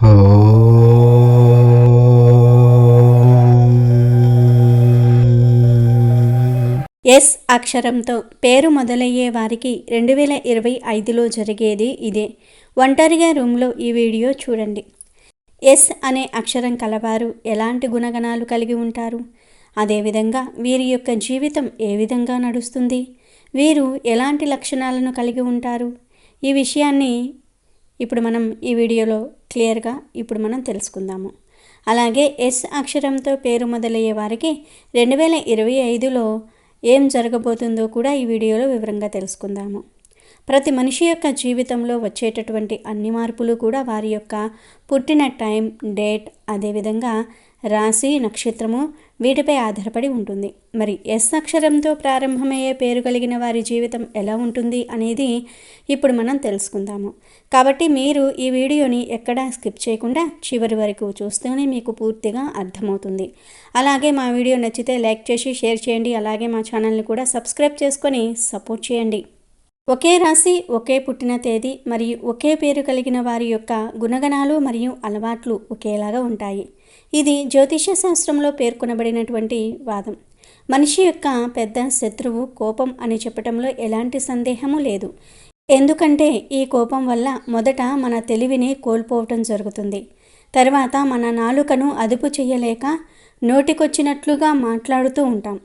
Yes అక్షరంతో పేరు మొదలయ్యే వారికి రెండు వేల ఇరవై ఐదులో జరిగేది ఇదే. ఒంటరిగా రూమ్లో ఈ వీడియో చూడండి. ఎస్ అనే అక్షరం కలవారు ఎలాంటి గుణగణాలు కలిగి ఉంటారు? అదేవిధంగా వీరి యొక్క జీవితం ఏ విధంగా నడుస్తుంది? వీరు ఎలాంటి లక్షణాలను కలిగి ఉంటారు? ఈ విషయాన్ని ఇప్పుడు మనం ఈ వీడియోలో క్లియర్గా ఇప్పుడు మనం తెలుసుకుందాము. అలాగే ఎస్ అక్షరంతో పేరు మొదలయ్యే వారికి రెండు వేల ఇరవై ఐదులో ఏం జరగబోతుందో కూడా ఈ వీడియోలో వివరంగా తెలుసుకుందాము. ప్రతి మనిషి యొక్క జీవితంలో వచ్చేటటువంటి అన్ని మార్పులు కూడా వారి యొక్క పుట్టిన టైం డేట్ అదేవిధంగా రాశి నక్షత్రము వీటిపై ఆధారపడి ఉంటుంది. మరి ఎస్ అక్షరంతో ప్రారంభమయ్యే పేరు కలిగిన వారి జీవితం ఎలా ఉంటుంది అనేది ఇప్పుడు మనం తెలుసుకుందాము. కాబట్టి మీరు ఈ వీడియోని ఎక్కడా స్కిప్ చేయకుండా చివరి వరకు చూస్తూనే మీకు పూర్తిగా అర్థమవుతుంది. అలాగే మా వీడియో నచ్చితే లైక్ చేసి షేర్ చేయండి. అలాగే మా ఛానల్ని కూడా సబ్స్క్రైబ్ చేసుకొని సపోర్ట్ చేయండి. ఒకే రాశి ఒకే పుట్టిన తేదీ మరియు ఒకే పేరు కలిగిన వారి యొక్క గుణగణాలు మరియు అలవాట్లు ఒకేలాగా ఉంటాయి. ఇది జ్యోతిష శాస్త్రంలో పేర్కొనబడినటువంటి వాదం. మనిషి యొక్క పెద్ద శత్రువు కోపం అని చెప్పటంలో ఎలాంటి సందేహము లేదు. ఎందుకంటే ఈ కోపం వల్ల మొదట మన తెలివిని కోల్పోవటం జరుగుతుంది. తర్వాత మన నాలుకను అదుపు చేయలేక నోటికొచ్చినట్లుగా మాట్లాడుతూ ఉంటాం.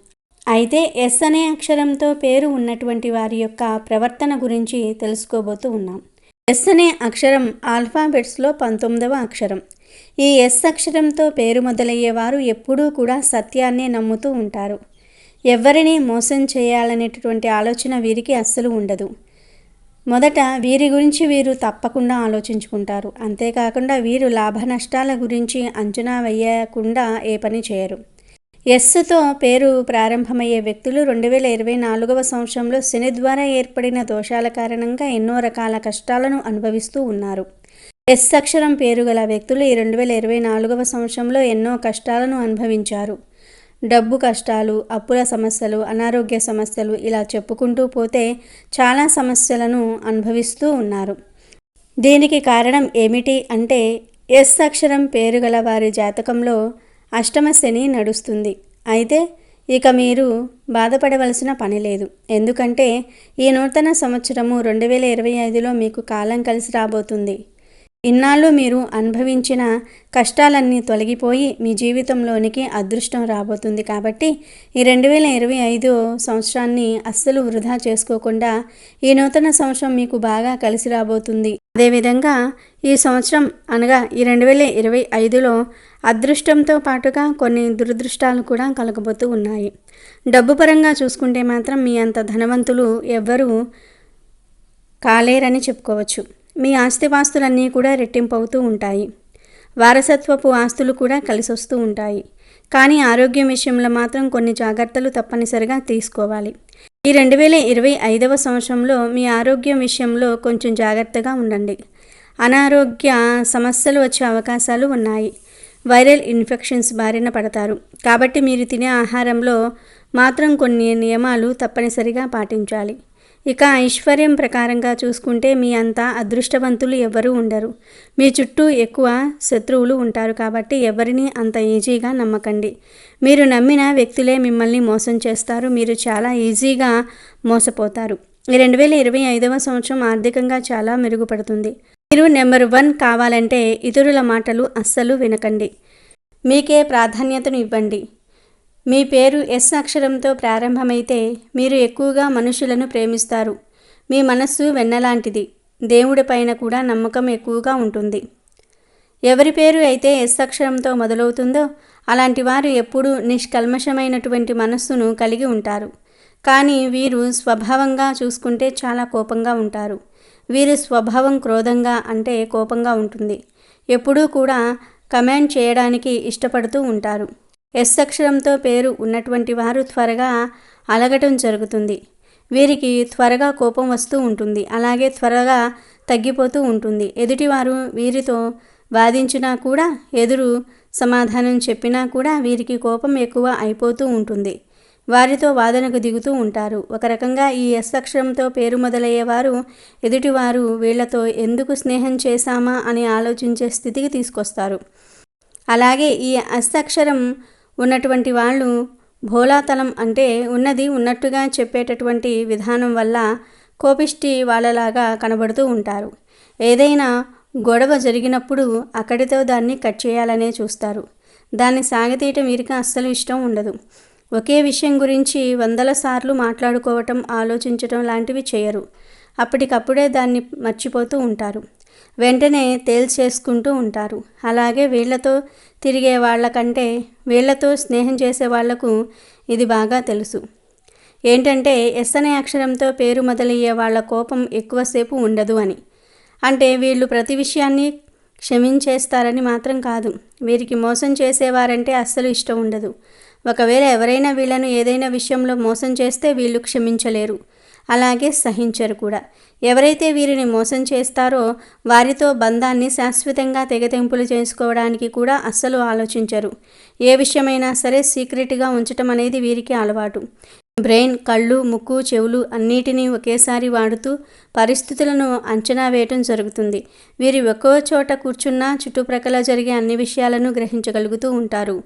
అయితే ఎస్ అనే అక్షరంతో పేరు ఉన్నటువంటి వారి యొక్క ప్రవర్తన గురించి తెలుసుకోబోతూ ఉన్నాం. ఎస్ అనే అక్షరం ఆల్ఫాబెట్స్లో పంతొమ్మిదవ అక్షరం. ఈ ఎస్ అక్షరంతో పేరు మొదలయ్యేవారు ఎప్పుడూ కూడా సత్యాన్నే నమ్ముతూ ఉంటారు. ఎవరిని మోసం చేయాలనేటటువంటి ఆలోచన వీరికి అస్సలు ఉండదు. మొదట వీరి గురించి వీరు తప్పకుండా ఆలోచించుకుంటారు. అంతేకాకుండా వీరు లాభ నష్టాల గురించి అంచనా వేయకుండా ఏ పని చేయరు. ఎస్తో పేరు ప్రారంభమయ్యే వ్యక్తులు రెండు వేల ఇరవై నాలుగవ సంవత్సరంలో శని ద్వారా ఏర్పడిన దోషాల కారణంగా ఎన్నో రకాల కష్టాలను అనుభవిస్తూ ఉన్నారు. ఎస్ అక్షరం పేరు గల వ్యక్తులు ఈ రెండు వేల ఇరవై నాలుగవ సంవత్సరంలో ఎన్నో కష్టాలను అనుభవించారు. డబ్బు కష్టాలు అప్పుల సమస్యలు అనారోగ్య సమస్యలు ఇలా చెప్పుకుంటూ పోతే చాలా సమస్యలను అనుభవిస్తూ ఉన్నారు. దీనికి కారణం ఏమిటి అంటే ఎస్ అక్షరం పేరు గల వారి జాతకంలో అష్టమ శని నడుస్తుంది. అయితే ఇక మీరు బాధపడవలసిన పని లేదు. ఎందుకంటే ఈ నూతన సంవత్సరము రెండు వేల ఇరవై ఐదులో మీకు కాలం కలిసి రాబోతుంది. ఇన్నాళ్ళు మీరు అనుభవించిన కష్టాలన్నీ తొలగిపోయి మీ జీవితంలోనికి అదృష్టం రాబోతుంది కాబట్టి ఈ రెండు వేల ఇరవై ఐదు సంవత్సరాన్ని అస్సలు వృధా చేసుకోకుండా ఈ నూతన సంవత్సరం మీకు బాగా కలిసి రాబోతుంది. అదేవిధంగా ఈ సంవత్సరం అనగా ఈ రెండు వేల ఇరవై ఐదులో అదృష్టంతో పాటుగా కొన్ని దురదృష్టాలు కూడా కలగబోతూ ఉన్నాయి. డబ్బు పరంగా చూసుకుంటే మాత్రం మీ అంత ధనవంతులు ఎవ్వరూ కాలేరని చెప్పుకోవచ్చు. మీ ఆస్తిపాస్తులన్నీ కూడా రెట్టింపు అవుతూ ఉంటాయి. వారసత్వపు ఆస్తులు కూడా కలిసొస్తూ ఉంటాయి. కానీ ఆరోగ్యం విషయంలో మాత్రం కొన్ని జాగ్రత్తలు తప్పనిసరిగా తీసుకోవాలి. ఈ రెండు వేల ఇరవై ఐదవ సంవత్సరంలో మీ ఆరోగ్యం విషయంలో కొంచెం జాగ్రత్తగా ఉండండి. అనారోగ్య సమస్యలు వచ్చే అవకాశాలు ఉన్నాయి. వైరల్ ఇన్ఫెక్షన్స్ బారిన పడతారు. కాబట్టి మీరు తినే ఆహారంలో మాత్రం కొన్ని నియమాలు తప్పనిసరిగా పాటించాలి. ఇక ఐశ్వర్యం ప్రకారంగా చూసుకుంటే మీ అంతా అదృష్టవంతులు ఎవ్వరూ ఉండరు. మీ చుట్టూ ఎక్కువ శత్రువులు ఉంటారు కాబట్టి ఎవరిని అంత ఈజీగా నమ్మకండి. మీరు నమ్మిన వ్యక్తులే మిమ్మల్ని మోసం చేస్తారు. మీరు చాలా ఈజీగా మోసపోతారు. ఈ రెండు వేల ఇరవై ఐదవ సంవత్సరం ఆర్థికంగా చాలా మెరుగుపడుతుంది. మీరు నెంబర్ వన్ కావాలంటే ఇతరుల మాటలు అస్సలు వినకండి. మీకే ప్రాధాన్యతను ఇవ్వండి. మీ పేరు ఎస్ అక్షరంతో ప్రారంభమైతే మీరు ఎక్కువగా మనుషులను ప్రేమిస్తారు. మీ మనస్సు వెన్నలాంటిది. దేవుడిపైన కూడా నమ్మకం ఎక్కువగా ఉంటుంది. ఎవరి పేరు అయితే ఎస్ అక్షరంతో మొదలవుతుందో అలాంటి వారు ఎప్పుడూ నిష్కల్మషమైనటువంటి మనస్సును కలిగి ఉంటారు. కానీ వీరు స్వభావంగా చూసుకుంటే చాలా కోపంగా ఉంటారు. వీరి స్వభావం క్రోధంగా అంటే కోపంగా ఉంటుంది. ఎప్పుడూ కూడా కమాండ్ చేయడానికి ఇష్టపడుతూ ఉంటారు. ఎస్ అక్షరంతో పేరు ఉన్నటువంటి వారు త్వరగా అలగటం జరుగుతుంది. వీరికి త్వరగా కోపం వస్తూ ఉంటుంది. అలాగే త్వరగా తగ్గిపోతూ ఉంటుంది. ఎదుటివారు వీరితో వాదించినా కూడా ఎదురు సమాధానం చెప్పినా కూడా వీరికి కోపం ఎక్కువ అయిపోతూ ఉంటుంది. వారితో వాదనకు దిగుతూ ఉంటారు. ఒక రకంగా ఈ ఎస్ అక్షరంతో పేరు మొదలయ్యేవారు ఎదుటివారు వీళ్ళతో ఎందుకు స్నేహం చేశామా అని ఆలోచించే స్థితికి తీసుకొస్తారు. అలాగే ఈ అస్తక్షరం అక్షరం ఉన్నటువంటి వాళ్ళు భోలాతలం అంటే ఉన్నది ఉన్నట్టుగా చెప్పేటటువంటి విధానం వల్ల కోపిష్టి వాళ్ళలాగా కనబడుతూ ఉంటారు. ఏదైనా గొడవ జరిగినప్పుడు అక్కడితో దాన్ని కట్ చేయాలనే చూస్తారు. దాన్ని సాగతీయటం వీరికి అస్సలు ఇష్టం ఉండదు. ఒకే విషయం గురించి వందల సార్లు మాట్లాడుకోవటం ఆలోచించటం లాంటివి చేయరు. అప్పటికప్పుడే దాన్ని మర్చిపోతూ ఉంటారు. వెంటనే తేల్చేసుకుంటూ ఉంటారు. అలాగే వీళ్ళతో తిరిగే వాళ్ళకంటే వీళ్ళతో స్నేహం చేసే వాళ్ళకు ఇది బాగా తెలుసు. ఏంటంటే ఎస్ అనే అక్షరంతో పేరు మొదలయ్యే వాళ్ళ కోపం ఎక్కువసేపు ఉండదు అని. అంటే వీళ్ళు ప్రతి విషయాన్ని క్షమించేస్తారని మాత్రం కాదు. వీరికి మోసం చేసేవారంటే అస్సలు ఇష్టం ఉండదు. ఒకవేళ ఎవరైనా వీళ్ళను ఏదైనా విషయంలో మోసం చేస్తే వీళ్ళు క్షమించలేరు. అలాగే సహించరు కూడా. ఎవరైతే వీరిని మోసం చేస్తారో వారితో బంధాన్ని శాశ్వతంగా తెగతెంపులు చేసుకోవడానికి కూడా అస్సలు ఆలోచించరు. ఏ విషయమైనా సరే సీక్రెట్గా ఉంచటం అనేది వీరికి అలవాటు. బ్రెయిన్ కళ్ళు ముక్కు చెవులు అన్నిటినీ ఒకేసారి వాడుతూ పరిస్థితులను అంచనా వేయటం జరుగుతుంది. వీరు ఒక్కో చోట కూర్చున్నా చుట్టుప్రక్కల జరిగే అన్ని విషయాలను గ్రహించగలుగుతూ ఉంటారు.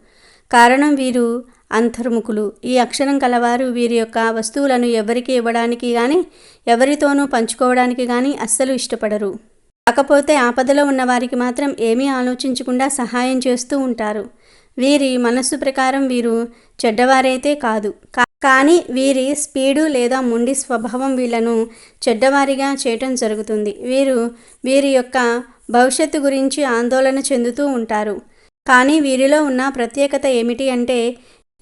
కారణం వీరు అంతర్ముఖులు. ఈ అక్షరం కలవారు వీరి యొక్క వస్తువులను ఎవరికి ఇవ్వడానికి కానీ ఎవరితోనూ పంచుకోవడానికి కానీ అస్సలు ఇష్టపడరు. కాకపోతే ఆపదలో ఉన్న వారికి మాత్రం ఏమీ ఆలోచించకుండా సహాయం చేస్తూ ఉంటారు. వీరి మనస్సు ప్రకారం వీరు చెడ్డవారైతే కాదు. కానీ వీరి స్పీడు లేదా ముండి స్వభావం వీళ్ళను చెడ్డవారిగా చేయటం జరుగుతుంది. వీరు వీరి యొక్క భవిష్యత్తు గురించి ఆందోళన చెందుతూ ఉంటారు. కానీ వీరిలో ఉన్న ప్రత్యేకత ఏమిటి అంటే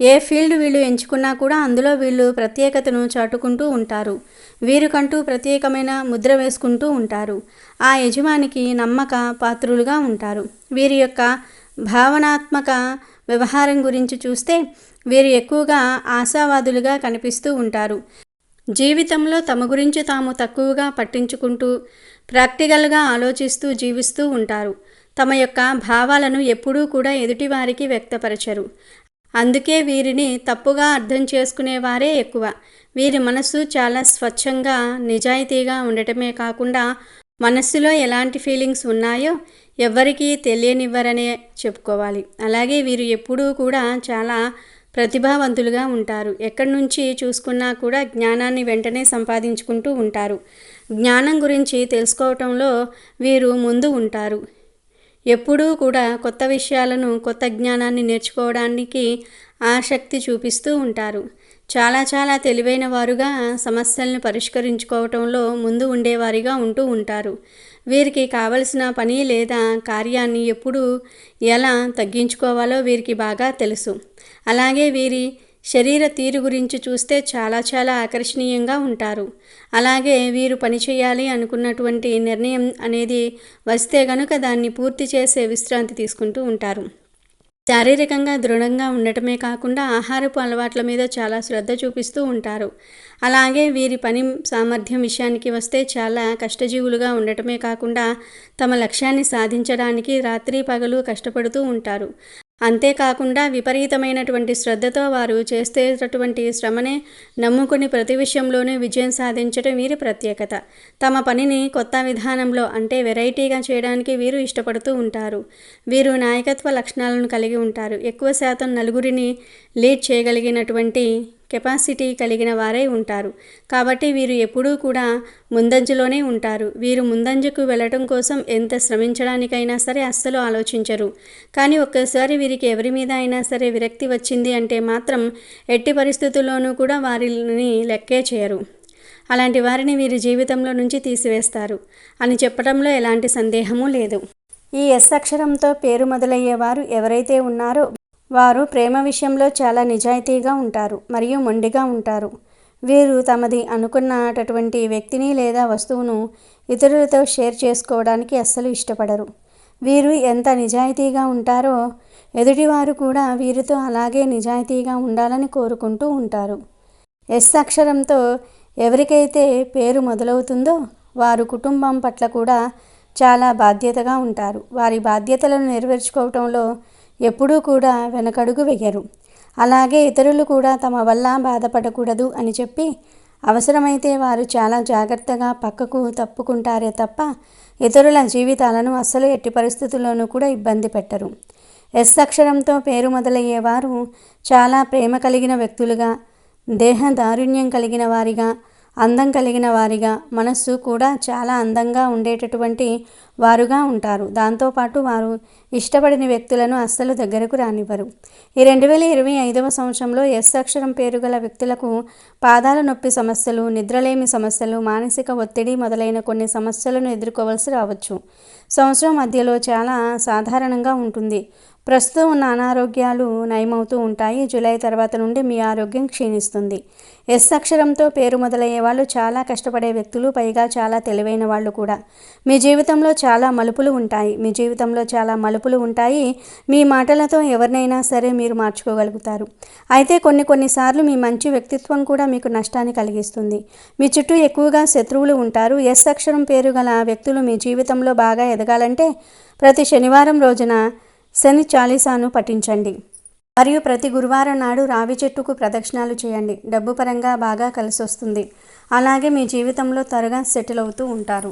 ఏ ఫీల్డ్ వీళ్ళు ఎంచుకున్నా కూడా అందులో వీళ్ళు ప్రత్యేకతను చాటుకుంటూ ఉంటారు. వీరికంటూ ప్రత్యేకమైన ముద్ర వేసుకుంటూ ఉంటారు. ఆ యజమానికి నమ్మక పాత్రులుగా ఉంటారు. వీరి యొక్క భావనాత్మక వ్యవహారం గురించి చూస్తే వీరు ఎక్కువగా ఆశావాదులుగా కనిపిస్తూ ఉంటారు. జీవితంలో తమ గురించి తాము తక్కువగా పట్టించుకుంటూ ప్రాక్టికల్గా ఆలోచిస్తూ జీవిస్తూ ఉంటారు. తమ యొక్క భావాలను ఎప్పుడూ కూడా ఎదుటివారికి వ్యక్తపరచరు. అందుకే వీరిని తప్పుగా అర్థం చేసుకునేవారే ఎక్కువ. వీరి మనసు చాలా స్వచ్ఛంగా నిజాయితీగా ఉండటమే కాకుండా మనస్సులో ఎలాంటి ఫీలింగ్స్ ఉన్నాయో ఎవ్వరికీ తెలియనివ్వరనే చెప్పుకోవాలి. అలాగే వీరు ఎప్పుడూ కూడా చాలా ప్రతిభావంతులుగా ఉంటారు. ఎక్కడి నుంచి చూసుకున్నా కూడా జ్ఞానాన్ని వెంటనే సంపాదించుకుంటూ ఉంటారు. జ్ఞానం గురించి తెలుసుకోవటంలో వీరు ముందు ఉంటారు. ఎప్పుడూ కూడా కొత్త విషయాలను కొత్త జ్ఞానాన్ని నేర్చుకోవడానికి ఆసక్తి చూపిస్తూ ఉంటారు. చాలా చాలా తెలివైన వారుగా సమస్యలను పరిష్కరించుకోవటంలో ముందు ఉండేవారిగా ఉంటూ ఉంటారు. వీరికి కావలసిన పని లేదా కార్యాన్ని ఎప్పుడు ఎలా తగ్గించుకోవాలో వీరికి బాగా తెలుసు. అలాగే వీరి శరీర తీరు గురించి చూస్తే చాలా చాలా ఆకర్షణీయంగా ఉంటారు. అలాగే వీరు పనిచేయాలి అనుకున్నటువంటి నిర్ణయం అనేది వస్తే గనుక దాన్ని పూర్తి చేసే విశ్రాంతి తీసుకుంటూ ఉంటారు. శారీరకంగా దృఢంగా ఉండటమే కాకుండా ఆహారపు అలవాట్ల మీద చాలా శ్రద్ధ చూపిస్తూ ఉంటారు. అలాగే వీరి పని సామర్థ్యం విషయానికి వస్తే చాలా కష్టజీవులుగా ఉండటమే కాకుండా తమ లక్ష్యాన్ని సాధించడానికి రాత్రి పగలు కష్టపడుతూ ఉంటారు. అంతేకాకుండా విపరీతమైనటువంటి శ్రద్ధతో వారు చేసేటటువంటి శ్రమనే నమ్ముకుని ప్రతి విషయంలోనూ విజయం సాధించడం వీరి ప్రత్యేకత. తమ పనిని కొత్త విధానంలో అంటే వెరైటీగా చేయడానికి వీరు ఇష్టపడుతూ ఉంటారు. వీరు నాయకత్వ లక్షణాలను కలిగి ఉంటారు. ఎక్కువ శాతం నలుగురిని లీడ్ చేయగలిగినటువంటి కెపాసిటీ కలిగిన వారై ఉంటారు. కాబట్టి వీరు ఎప్పుడూ కూడా ముందంజలోనే ఉంటారు. వీరు ముందంజకు వెళ్ళటం కోసం ఎంత శ్రమించడానికైనా సరే అస్సలు ఆలోచించరు. కానీ ఒక్కసారి వీరికి ఎవరి మీద అయినా సరే విరక్తి వచ్చింది అంటే మాత్రం ఎట్టి పరిస్థితుల్లోనూ కూడా వారిని లెక్కే చేయరు. అలాంటి వారిని వీరి జీవితంలో నుంచి తీసివేస్తారు. అని చెప్పడంలో ఎలాంటి సందేహము లేదు. ఈ ఎస్ అక్షరంతో పేరు మొదలయ్యేవారు ఎవరైతే ఉన్నారో వారు ప్రేమ విషయంలో చాలా నిజాయితీగా ఉంటారు మరియు మొండిగా ఉంటారు. వీరు తమది అనుకున్నటటువంటి వ్యక్తిని లేదా వస్తువును ఇతరులతో షేర్ చేసుకోవడానికి అస్సలు ఇష్టపడరు. వీరు ఎంత నిజాయితీగా ఉంటారో ఎదుటివారు కూడా వీరితో అలాగే నిజాయితీగా ఉండాలని కోరుకుంటూ ఉంటారు. ఎస్ అక్షరంతో ఎవరికైతే పేరు మొదలవుతుందో వారు కుటుంబం పట్ల కూడా చాలా బాధ్యతగా ఉంటారు. వారి బాధ్యతలను నెరవేర్చుకోవటంలో ఎప్పుడూ కూడా వెనకడుగు వెయ్యరు అలాగే ఇతరులు కూడా తమ వల్ల బాధపడకూడదు అని చెప్పి అవసరమైతే వారు చాలా జాగ్రత్తగా పక్కకు తప్పుకుంటారే తప్ప ఇతరుల జీవితాలను అస్సలు ఎట్టి పరిస్థితుల్లోనూ కూడా ఇబ్బంది పెట్టరు. ఎస్ అక్షరంతో పేరు మొదలయ్యేవారు చాలా ప్రేమ కలిగిన వ్యక్తులుగా దేహ దారుణ్యం కలిగిన వారిగా అందం కలిగిన వారిగా మనస్సు కూడా చాలా అందంగా ఉండేటటువంటి వారుగా ఉంటారు. దాంతోపాటు వారు ఇష్టపడిన వ్యక్తులను అస్సలు దగ్గరకు రానివ్వరు. ఈ రెండు వేల ఇరవై ఐదవ సంవత్సరంలో ఎస్ అక్షరం పేరు గల వ్యక్తులకు పాదాల నొప్పి సమస్యలు నిద్రలేమి సమస్యలు మానసిక ఒత్తిడి మొదలైన కొన్ని సమస్యలను ఎదుర్కోవలసి రావచ్చు. సంవత్సరం మధ్యలో చాలా సాధారణంగా ఉంటుంది. ప్రస్తుతం ఉన్న అనారోగ్యాలు నయమవుతూ ఉంటాయి. జూలై తర్వాత నుండి మీ ఆరోగ్యం క్షీణిస్తుంది. ఎస్ అక్షరంతో పేరు మొదలయ్యే వాళ్ళు చాలా కష్టపడే వ్యక్తులు పైగా చాలా తెలివైన వాళ్ళు కూడా. మీ జీవితంలో చాలా మలుపులు ఉంటాయి. మీ జీవితంలో చాలా మలుపులు ఉంటాయి. మీ మాటలతో ఎవరినైనా సరే మీరు మార్చుకోగలుగుతారు. అయితే కొన్ని కొన్నిసార్లు మీ మంచి వ్యక్తిత్వం కూడా మీకు నష్టాన్ని కలిగిస్తుంది. మీ చుట్టూ ఎక్కువగా శత్రువులు ఉంటారు. ఎస్ అక్షరం పేరు గల వ్యక్తులు మీ జీవితంలో బాగా ఎదగాలంటే ప్రతి శనివారం రోజున శని చాలీసాను పఠించండి. మరియు ప్రతి గురువారం నాడు రావి చెట్టుకు ప్రదక్షిణాలు చేయండి. డబ్బు పరంగా బాగా కలిసి వస్తుంది అలాగే మీ జీవితంలో త్వరగా సెటిల్ అవుతూ ఉంటారు.